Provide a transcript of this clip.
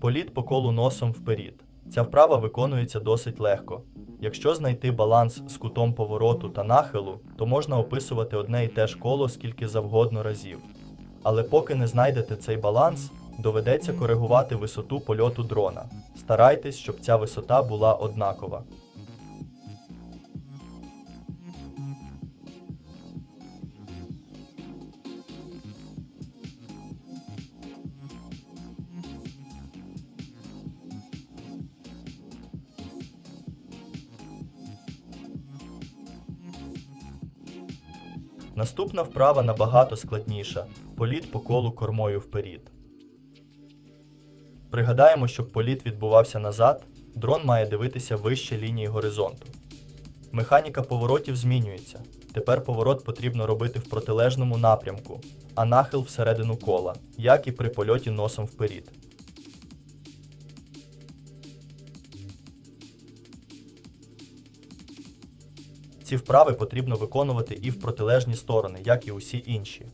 Політ по колу носом вперід. Ця вправа виконується досить легко. Якщо знайти баланс з кутом повороту та нахилу, то можна описувати одне і те ж коло скільки завгодно разів. Але поки не знайдете цей баланс, доведеться коригувати висоту польоту дрона. Старайтесь, щоб ця висота була однакова. Наступна вправа набагато складніша політ по колу кормою вперед. Пригадаємо, щоб політ відбувався назад, дрон має дивитися вище лінії горизонту. Механіка поворотів змінюється. Тепер поворот потрібно робити в протилежному напрямку, а нахил всередину кола, як і при польоті носом вперед. Ці вправи потрібно виконувати і в протилежні сторони, як і усі інші.